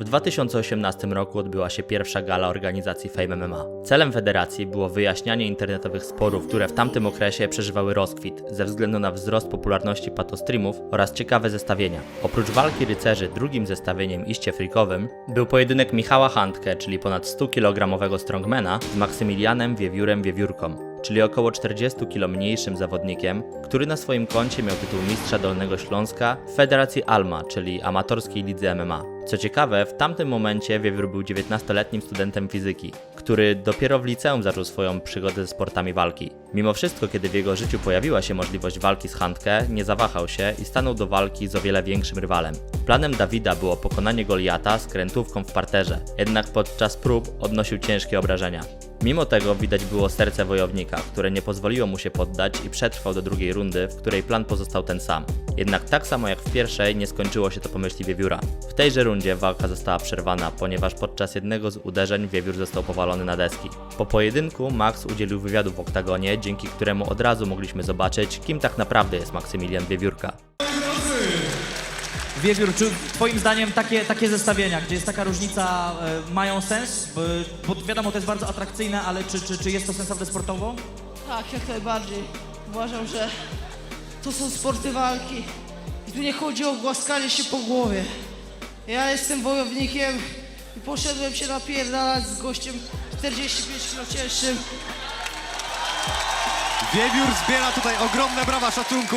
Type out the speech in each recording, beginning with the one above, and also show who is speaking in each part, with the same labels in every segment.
Speaker 1: W 2018 roku odbyła się pierwsza gala organizacji Fame MMA. Celem federacji było wyjaśnianie internetowych sporów, które w tamtym okresie przeżywały rozkwit ze względu na wzrost popularności patostreamów oraz ciekawe zestawienia. Oprócz walki rycerzy drugim zestawieniem iście freakowym był pojedynek Michała Handke, czyli ponad 100-kilogramowego strongmana z Maksymilianem Wiewiórem Wiewiórką czyli około 40 kg mniejszym zawodnikiem, który na swoim koncie miał tytuł mistrza Dolnego Śląska w Federacji Alma, czyli amatorskiej lidze MMA. Co ciekawe, w tamtym momencie Wiewiór był 19-letnim studentem fizyki, który dopiero w liceum zaczął swoją przygodę ze sportami walki. Mimo wszystko, kiedy w jego życiu pojawiła się możliwość walki z Handke, nie zawahał się i stanął do walki z o wiele większym rywalem. Planem Dawida było pokonanie Goliata skrętówką w parterze, jednak podczas prób odnosił ciężkie obrażenia. Mimo tego widać było serce wojownika, które nie pozwoliło mu się poddać i przetrwał do drugiej rundy, w której plan pozostał ten sam. Jednak tak samo jak w pierwszej nie skończyło się to po myśli Wiewióra. W tejże rundzie walka została przerwana, ponieważ podczas jednego z uderzeń Wiewiór został powalony na deski. Po pojedynku Max udzielił wywiadu w oktagonie, dzięki któremu od razu mogliśmy zobaczyć, kim tak naprawdę jest Maksymilian Wiewiórka.
Speaker 2: Wiewiór, czy twoim zdaniem takie, takie zestawienia, gdzie jest taka różnica, e, mają sens? Bo, bo wiadomo, to jest bardzo atrakcyjne, ale czy, czy, czy jest to sensowne sportowo?
Speaker 3: Tak, jak najbardziej. Uważam, że to są sporty walki. I tu nie chodzi o głaskanie się po głowie. Ja jestem wojownikiem i poszedłem się napierdalać z gościem 45 kg cięższym.
Speaker 4: Wiewiór zbiera tutaj ogromne brawa szacunku.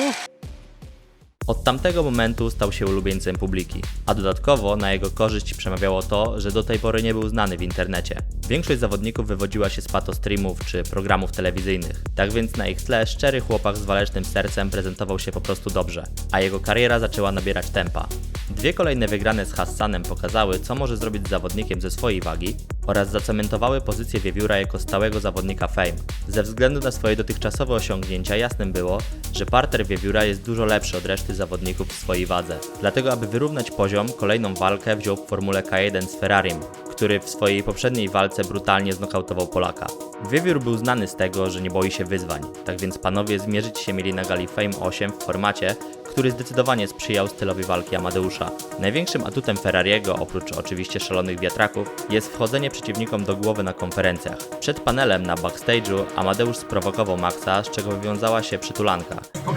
Speaker 1: Od tamtego momentu stał się ulubieńcem publiki, a dodatkowo na jego korzyść przemawiało to, że do tej pory nie był znany w internecie. Większość zawodników wywodziła się z patostreamów czy programów telewizyjnych, tak więc na ich tle szczery chłopak z walecznym sercem prezentował się po prostu dobrze, a jego kariera zaczęła nabierać tempa. Dwie kolejne wygrane z Hassanem pokazały, co może zrobić z zawodnikiem ze swojej wagi oraz zacementowały pozycję Wiewióra jako stałego zawodnika Fame. Ze względu na swoje dotychczasowe osiągnięcia jasnym było, że parter Wiewióra jest dużo lepszy od reszty zawodników w swojej wadze. Dlatego, aby wyrównać poziom, kolejną walkę wziął w Formule K1 z Ferrarim, który w swojej poprzedniej walce brutalnie znokautował Polaka. Wiewiór był znany z tego, że nie boi się wyzwań, tak więc panowie zmierzyć się mieli na gali Fame 8 w formacie, który zdecydowanie sprzyjał stylowi walki Amadeusza. Największym atutem Ferrariego, oprócz oczywiście szalonych wiatraków, jest wchodzenie przeciwnikom do głowy na konferencjach. Przed panelem na backstage'u Amadeusz sprowokował Maxa, z czego wywiązała się przytulanka.
Speaker 5: Tak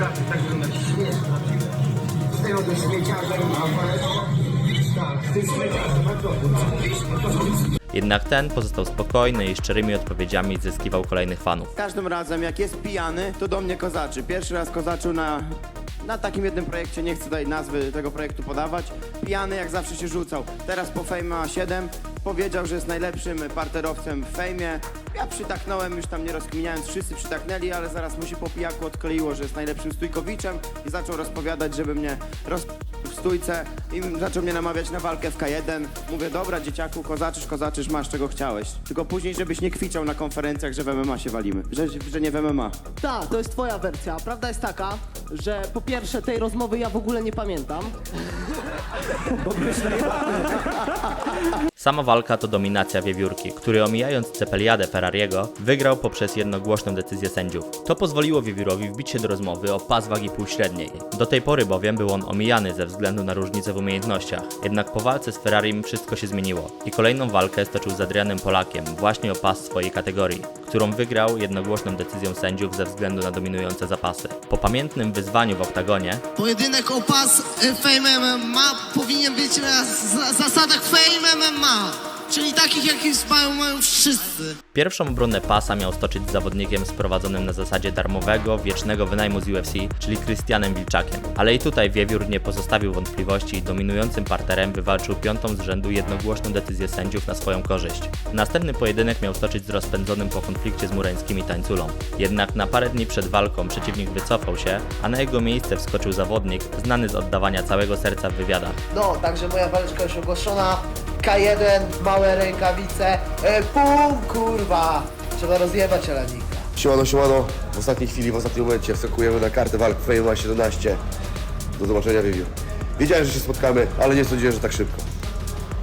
Speaker 1: Jednak ten pozostał spokojny i szczerymi odpowiedziami zyskiwał kolejnych fanów.
Speaker 6: każdym razem, jak jest pijany, to do mnie kozaczy. Pierwszy raz kozaczył na, na takim jednym projekcie, nie chcę tutaj nazwy tego projektu podawać. Pijany jak zawsze się rzucał. Teraz po Fame 7 powiedział, że jest najlepszym parterowcem w Fejmie. Ja przytaknąłem, już tam nie rozkminiając, wszyscy przytaknęli, ale zaraz mu się po pijaku odkleiło, że jest najlepszym stójkowiczem i zaczął rozpowiadać, żeby mnie roz w stójce i zaczął mnie namawiać na walkę w K1. Mówię, dobra dzieciaku, kozaczysz, kozaczysz, masz czego chciałeś. Tylko później, żebyś nie kwiczał na konferencjach, że w MMA się walimy. Że, że nie w MMA.
Speaker 7: Tak, to jest twoja wersja. Prawda jest taka, że po pierwsze tej rozmowy ja w ogóle nie pamiętam.
Speaker 1: Sama walka to dominacja wiewiórki, który omijając Cepeliadę Ferrariego, wygrał poprzez jednogłośną decyzję sędziów. To pozwoliło wiewiórowi wbić się do rozmowy o pas wagi półśredniej. Do tej pory bowiem był on omijany ze względu na różnice w umiejętnościach. Jednak po walce z Ferrarim wszystko się zmieniło i kolejną walkę stoczył z Adrianem Polakiem właśnie o pas swojej kategorii, którą wygrał jednogłośną decyzją sędziów ze względu na dominujące zapasy. Po pamiętnym wyzwaniu w oktagonie
Speaker 8: Pojedynek o pas y, Fame MMA powinien być na za- zasadach Fame MMA, czyli takich jakich mają, mają wszyscy.
Speaker 1: Pierwszą obronę pasa miał stoczyć z zawodnikiem sprowadzonym na zasadzie darmowego, wiecznego wynajmu z UFC, czyli Krystianem Wilczakiem. Ale i tutaj Wiewiór nie pozostawił wątpliwości i dominującym parterem wywalczył piątą z rzędu jednogłośną decyzję sędziów na swoją korzyść. Następny pojedynek miał stoczyć z rozpędzonym po konflikcie z mureńskimi tańculą. Jednak na parę dni przed walką przeciwnik wycofał się, a na jego miejsce wskoczył zawodnik znany z oddawania całego serca w wywiadach.
Speaker 9: No, także moja waleczka już ogłoszona. K1, małe rękawice. E, pum, kurwa! Trzeba rozjebać Alanika.
Speaker 10: Siemano, siemano. W ostatniej chwili, w ostatnim momencie wskakujemy na kartę walk Fame 17. Do zobaczenia, Viviu. Wiedziałem, że się spotkamy, ale nie sądziłem, że tak szybko.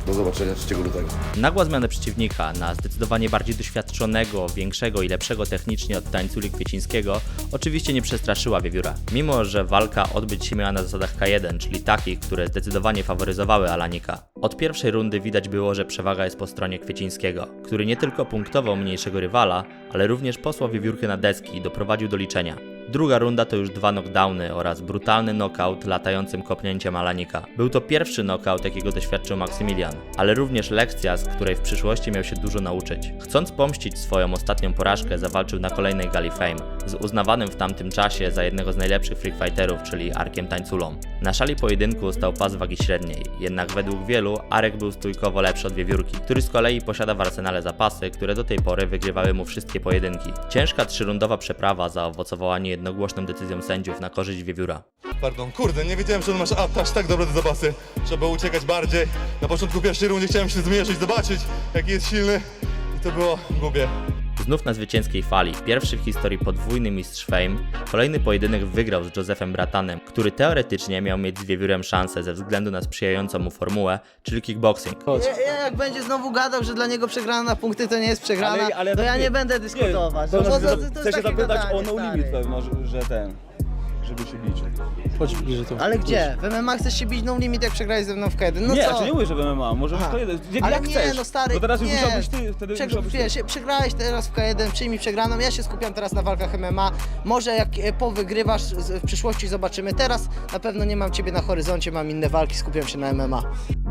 Speaker 10: Do zobaczenia 3 lutego.
Speaker 1: Nagła zmiana przeciwnika na zdecydowanie bardziej doświadczonego, większego i lepszego technicznie od tańculi Kwiecińskiego oczywiście nie przestraszyła Wiewióra. Mimo, że walka odbyć się miała na zasadach K1, czyli takich, które zdecydowanie faworyzowały Alanika. Od pierwszej rundy widać było, że przewaga jest po stronie Kwiecińskiego, który nie tylko punktował mniejszego rywala, ale również posłał Wiewiórkę na deski i doprowadził do liczenia. Druga runda to już dwa knockdowny oraz brutalny knockout latającym kopnięciem Alanika. Był to pierwszy knockout, jakiego doświadczył Maksymilian, ale również lekcja, z której w przyszłości miał się dużo nauczyć. Chcąc pomścić swoją ostatnią porażkę, zawalczył na kolejnej gali Fame z uznawanym w tamtym czasie za jednego z najlepszych freak fighterów, czyli Arkiem Tańculą. Na szali pojedynku stał pas wagi średniej, jednak według wielu Arek był stójkowo lepszy od Wiewiórki, który z kolei posiada w arsenale zapasy, które do tej pory wygrywały mu wszystkie pojedynki. Ciężka trzyrundowa przeprawa zaowocowała niejednogłośną decyzją sędziów na korzyść Wiewióra.
Speaker 11: Pardon, kurde, nie wiedziałem, że on masz a- aż tak dobre te zapasy. Trzeba uciekać bardziej. Na początku pierwszej rundzie chciałem się zmierzyć, zobaczyć, jaki jest silny. I to było głupie.
Speaker 1: Znów na zwycięskiej fali, pierwszy w historii podwójny mistrz Fame, kolejny pojedynek wygrał z Josephem Bratanem, który teoretycznie miał mieć z Wiewiórem szansę ze względu na sprzyjającą mu formułę, czyli kickboxing.
Speaker 9: Ja, jak będzie znowu gadał, że dla niego przegrana na punkty to nie jest przegrana, to ja nie będę dyskutować.
Speaker 12: To,
Speaker 9: No, bo
Speaker 12: chcę,
Speaker 9: to, to, to
Speaker 12: chcę
Speaker 9: jest
Speaker 12: się zapytać
Speaker 9: gadanie,
Speaker 12: o no limit pewno, że, że ten, żeby się bić. Chodź bliżej to.
Speaker 9: Ale gdzie? W MMA chcesz się bić no limit, jak przegrałeś ze mną w K1? No
Speaker 12: nie,
Speaker 9: co?
Speaker 12: znaczy nie mówię, że w MMA, może
Speaker 9: Aha.
Speaker 12: w K1, jak,
Speaker 9: Ale
Speaker 12: jak
Speaker 9: nie,
Speaker 12: chcesz.
Speaker 9: no stary,
Speaker 12: Bo teraz już
Speaker 9: nie.
Speaker 12: musiałbyś ty, wtedy
Speaker 9: Przegrał,
Speaker 12: musiałbyś ty.
Speaker 9: wiesz, przegrałeś teraz w K1, przyjmij przegraną, ja się skupiam teraz na walkach MMA. Może jak e, powygrywasz z- w przyszłości zobaczymy. Teraz na pewno nie mam ciebie na horyzoncie, mam inne walki, skupiam się na MMA.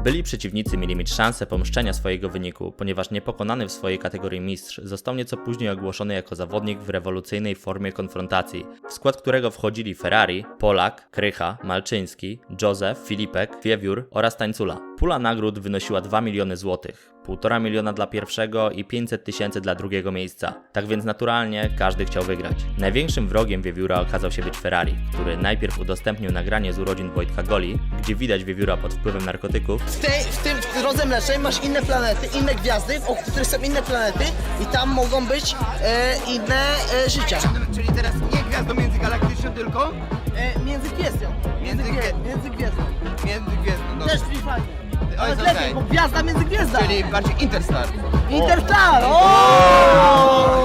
Speaker 1: Byli przeciwnicy mieli mieć szansę pomszczenia swojego wyniku, ponieważ niepokonany w swojej kategorii mistrz został nieco później ogłoszony jako zawodnik w rewolucyjnej formie konfrontacji, w skład którego wchodzili Ferrari, Polak, Krycha, Malczyński, Józef, Filipek, Wiewiór oraz Tańcula. Pula nagród wynosiła 2 miliony złotych, 1,5 miliona dla pierwszego i 500 tysięcy dla drugiego miejsca. Tak więc naturalnie każdy chciał wygrać. Największym wrogiem Wiewióra okazał się być Ferrari, który najpierw udostępnił nagranie z urodzin Wojtka Goli, gdzie widać Wiewióra pod wpływem narkotyków,
Speaker 9: W, tej, w tym rodze mlecznym masz inne planety, inne gwiazdy, o których są inne planety i tam mogą być e, inne e, życia.
Speaker 6: Czyli teraz nie gwiazdą międzygalaktyczną, tylko
Speaker 9: E, między gwiezdją. Między, gwie, między gwiezdą.
Speaker 6: międzygwiezdną.
Speaker 9: Też free fajnie.
Speaker 6: To
Speaker 9: Ale
Speaker 6: jest
Speaker 9: lepiej,
Speaker 6: okej.
Speaker 9: bo gwiazda między gwiazda.
Speaker 6: bardziej Interstar.
Speaker 9: Interstar! O!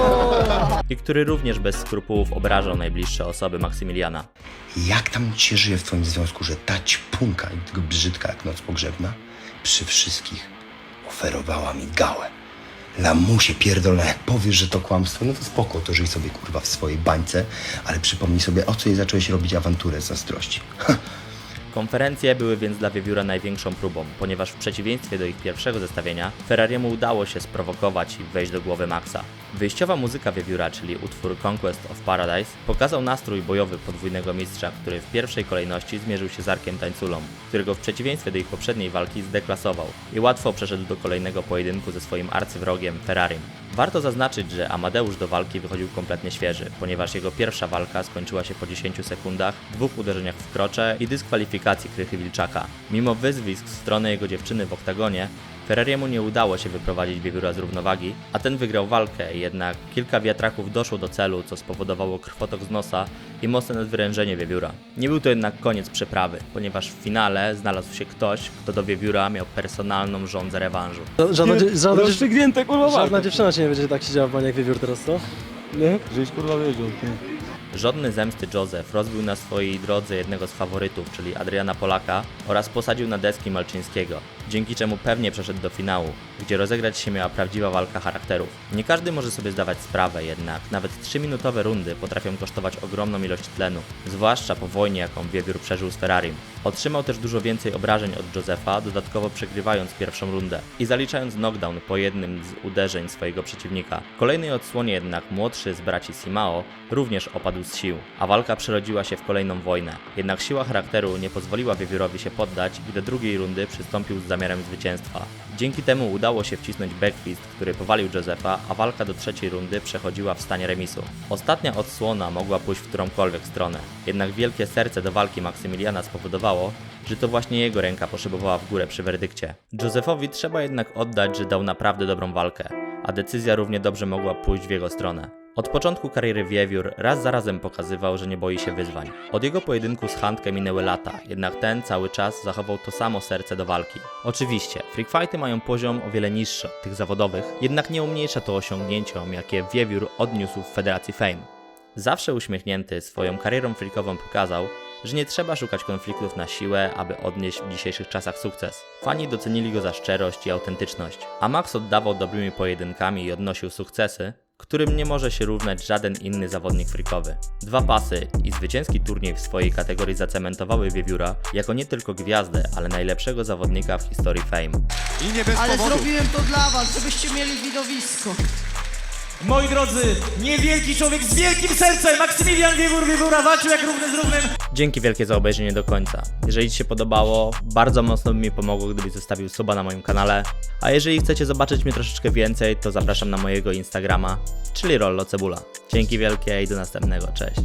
Speaker 1: i który również bez skrupułów obrażał najbliższe osoby Maksymiliana.
Speaker 5: Jak tam ci się żyje w twoim związku, że ta ćpunka i tego brzydka jak noc pogrzebna przy wszystkich oferowała mi gałę. Lamusie pierdolona, jak powiesz, że to kłamstwo, no to spoko, to żyj sobie kurwa w swojej bańce, ale przypomnij sobie, o co jej zacząłeś robić awanturę z zazdrości. Ha,
Speaker 1: Konferencje były więc dla Wiewióra największą próbą, ponieważ w przeciwieństwie do ich pierwszego zestawienia, Ferrariemu udało się sprowokować i wejść do głowy Maxa. Wyjściowa muzyka Wiewióra, czyli utwór Conquest of Paradise, pokazał nastrój bojowy podwójnego mistrza, który w pierwszej kolejności zmierzył się z Arkiem Tańculą, którego w przeciwieństwie do ich poprzedniej walki zdeklasował i łatwo przeszedł do kolejnego pojedynku ze swoim arcywrogiem Ferrarim. Warto zaznaczyć, że Amadeusz do walki wychodził kompletnie świeży, ponieważ jego pierwsza walka skończyła się po 10 sekundach, dwóch uderzeniach w krocze i dyskwalifikacji Krychy Wilczaka. Mimo wyzwisk z strony jego dziewczyny w oktagonie, Ferrariemu nie udało się wyprowadzić Wiewióra z równowagi, a ten wygrał walkę, jednak kilka wiatraków doszło do celu, co spowodowało krwotok z nosa i mocne nadwyrężenie Wiewióra. Nie był to jednak koniec przeprawy, ponieważ w finale znalazł się ktoś, kto do Wiewióra miał personalną żądzę rewanżu.
Speaker 13: Żadna, dzie- żadna, dziew-
Speaker 12: Rozstrzygnięte kurwa
Speaker 13: żadna
Speaker 12: walka.
Speaker 13: dziewczyna ci nie będzie tak siedziała w bani jak wiewiór teraz, co?
Speaker 12: Nie? Żeś kurwa wiedział. nie.
Speaker 1: Żądny zemsty Józef rozbił na swojej drodze jednego z faworytów, czyli Adriana Polaka, oraz posadził na deski Malczyńskiego, dzięki czemu pewnie przeszedł do finału, gdzie rozegrać się miała prawdziwa walka charakterów. Nie każdy może sobie zdawać sprawę jednak, nawet 3-minutowe rundy potrafią kosztować ogromną ilość tlenu, zwłaszcza po wojnie, jaką Wiewiór przeżył z Ferrarim. Otrzymał też dużo więcej obrażeń od Josefa, dodatkowo przegrywając pierwszą rundę i zaliczając knockdown po jednym z uderzeń swojego przeciwnika. W kolejnej odsłonie jednak młodszy z braci Simao również opadł z sił, a walka przerodziła się w kolejną wojnę. Jednak siła charakteru nie pozwoliła Wiewiórowi się poddać i do drugiej rundy przystąpił z zamiarem zwycięstwa. Dzięki temu udało się wcisnąć backfist, który powalił Josefa, a walka do trzeciej rundy przechodziła w stanie remisu. Ostatnia odsłona mogła pójść w którąkolwiek stronę, jednak wielkie serce do walki Maksymiliana spowodowało, że to właśnie jego ręka poszybowała w górę przy werdykcie. Josefowi trzeba jednak oddać, że dał naprawdę dobrą walkę, a decyzja równie dobrze mogła pójść w jego stronę. Od początku kariery Wiewiór raz za razem pokazywał, że nie boi się wyzwań. Od jego pojedynku z Handkiem minęły lata, jednak ten cały czas zachował to samo serce do walki. Oczywiście, freak fighty mają poziom o wiele niższy od tych zawodowych, jednak nie umniejsza to osiągnięciom, jakie Wiewiór odniósł w Federacji Fame. Zawsze uśmiechnięty swoją karierą freakową pokazał, że nie trzeba szukać konfliktów na siłę, aby odnieść w dzisiejszych czasach sukces. Fani docenili go za szczerość i autentyczność, a Max oddawał dobrymi pojedynkami i odnosił sukcesy, którym nie może się równać żaden inny zawodnik freakowy. Dwa pasy i zwycięski turniej w swojej kategorii zacementowały Wiewióra jako nie tylko gwiazdę, ale najlepszego zawodnika w historii Fame.
Speaker 4: I nie bez
Speaker 3: Ale
Speaker 4: powodu.
Speaker 3: zrobiłem to dla was, żebyście mieli widowisko.
Speaker 2: Moi drodzy, niewielki człowiek z wielkim sercem, Maksymilian Wiewiór Wiewióra walczył jak równy z równym.
Speaker 1: Dzięki wielkie za obejrzenie do końca. Jeżeli Ci się podobało, bardzo mocno by mi pomogło, gdybyś zostawił suba na moim kanale. A jeżeli chcecie zobaczyć mnie troszeczkę więcej, to zapraszam na mojego Instagrama, czyli Rollo Cebula. Dzięki wielkie i do następnego. Cześć.